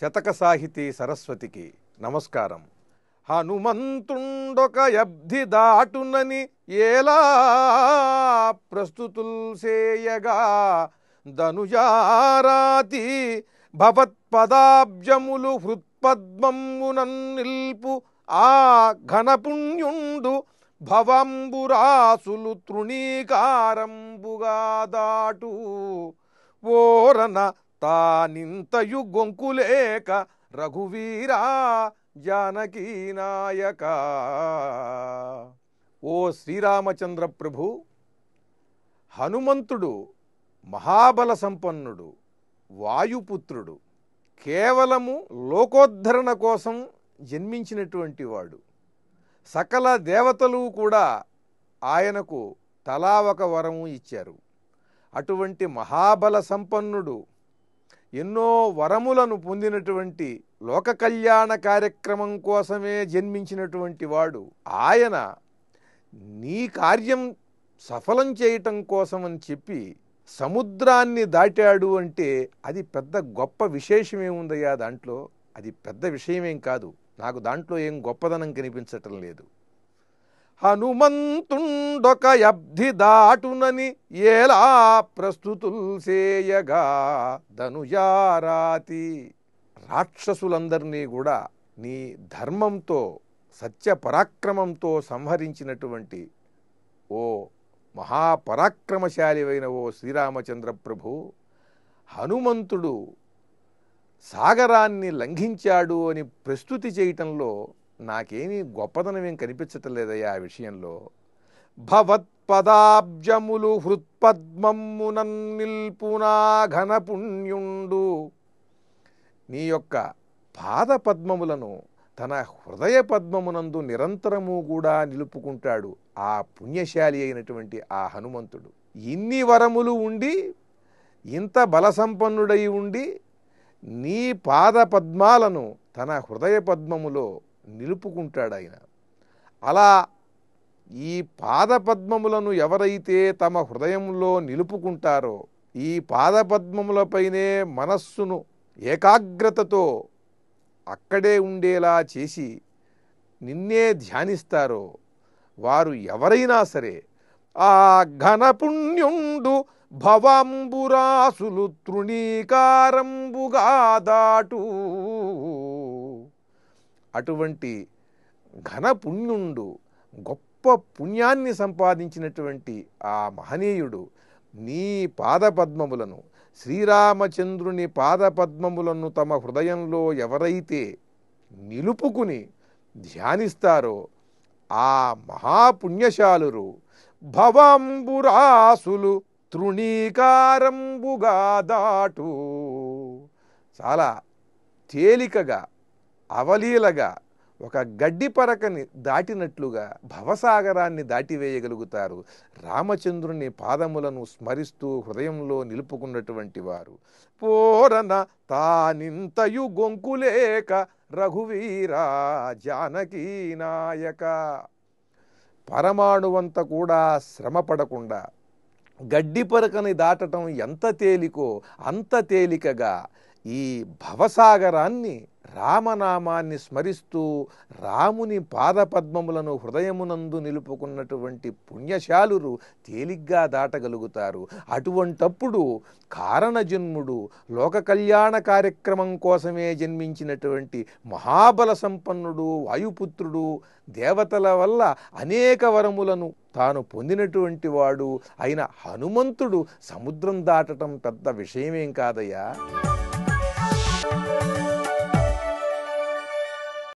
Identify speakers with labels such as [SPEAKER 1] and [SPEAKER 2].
[SPEAKER 1] శతక సాహితీ సరస్వతికి నమస్కారం. హనుమంతుండొక అబ్ధి దాటునని ఏలా ప్రస్తుతుల్ సేయగా ధనుజారాతి భవత్పదాబ్జములు హృత్పద్మమునన్ నిల్పు ఆ ఘనపుణ్యుండు భవంబురాసులు తృణీకారంబుగా దాటు ఓరన తానింతయు గొంకులేక రఘువీరా జానకీ నాయక. ఓ శ్రీరామచంద్ర ప్రభు హనుమంతుడు మహాబల సంపన్నుడు వాయుపుత్రుడు కేవలము లోకోద్ధరణ కోసం జన్మించినటువంటి వాడు. సకల దేవతలు కూడా ఆయనకు తలా ఒక వరము ఇచ్చారు. అటువంటి మహాబల సంపన్నుడు ఎన్నో వరములను పొందినటువంటి లోక కళ్యాణ కార్యక్రమం కోసమే జన్మించినటువంటి వాడు. ఆయన నీ కార్యం సఫలం చేయటం కోసం అని చెప్పి సముద్రాన్ని దాటాడు అంటే అది పెద్ద గొప్ప విశేషమేముందయ్యా దాంట్లో. అది పెద్ద విషయమేం కాదు. నాకు దాంట్లో ఏం గొప్పదనం కనిపించటం లేదు. హనుమంతుండొక అబ్ధి దాటునని ఏలా ప్రస్తుతుల్ సేయగా ధనుజారాతి రాక్షసులందరినీ కూడా నీ ధర్మంతో సత్య పరాక్రమంతో సంహరించినటువంటి ఓ మహాపరాక్రమశాలివైన ఓ శ్రీరామచంద్ర ప్రభు హనుమంతుడు సాగరాన్ని లంఘించాడు అని ప్రస్తుతి చేయటంలో నాకేమీ గొప్పదనం ఏం కనిపించటలేదయ్యా ఆ విషయంలో. భవత్పదాబ్జములు హృత్పద్మమునన్ నిల్పునా ఘనపుణ్యుండు. నీ యొక్క పాద పద్మములను తన హృదయ పద్మమునందు నిరంతరము కూడా నిలుపుకుంటాడు ఆ పుణ్యశాలి అయినటువంటి ఆ హనుమంతుడు. ఇన్ని వరములు ఉండి ఇంత బలసంపన్నుడై ఉండి నీ పాద పద్మాలను తన హృదయ పద్మములో నిలుపుకుంటాడు ఆయన అలా ఈ పాదపద్మములను ఎవరైతే తమ హృదయంలో నిలుపుకుంటారో ఈ పాదపద్మములపైనే మనస్సును ఏకాగ్రతతో అక్కడే ఉండేలా చేసి నిన్నే ధ్యానిస్తారో వారు ఎవరైనా సరే ఆ ఘనపుణ్యుండు భవంబురాసులు తృణీకారంబుగా దాటు అటువంటి ఘనపుణ్యుండు గొప్ప పుణ్యాన్ని సంపాదించినటువంటి ఆ మహనీయుడు నీ పాదపద్మములను శ్రీరామచంద్రుని పాదపద్మములను తమ హృదయంలో ఎవరైతే నిలుపుకుని ధ్యానిస్తారో ఆ మహాపుణ్యశాలురు భవంబురాసులు తృణీకారంబుగా దాటు చాలా తేలికగా అవలీలగా ఒక గడ్డి పరకని దాటినట్లుగా భవసాగరాన్ని దాటివేయగలుగుతారు. రామచంద్రుని పాదములను స్మరిస్తూ హృదయంలో నిలుపుకున్నటువంటి వారు. పోరన తానింతయు గొంకులేక రఘువీరా జానకీ నాయక. పరమాణువంత కూడా శ్రమపడకుండా గడ్డి పరకని దాటటం ఎంత తేలికో అంత తేలికగా ఈ భవసాగరాన్ని రామనామాన్ని స్మరిస్తూ రాముని పాదపద్మములను హృదయమునందు నిలుపుకున్నటువంటి పుణ్యశాలురు తేలిగ్గా దాటగలుగుతారు. అటువంటప్పుడు కారణజన్ముడు లోక కళ్యాణ కార్యక్రమం కోసమే జన్మించినటువంటి మహాబల సంపన్నుడు వాయుపుత్రుడు దేవతల వల్ల అనేక వరములను తాను పొందినటువంటి వాడు అయిన హనుమంతుడు సముద్రం దాటటం పెద్ద విషయమేం కాదయ్యా?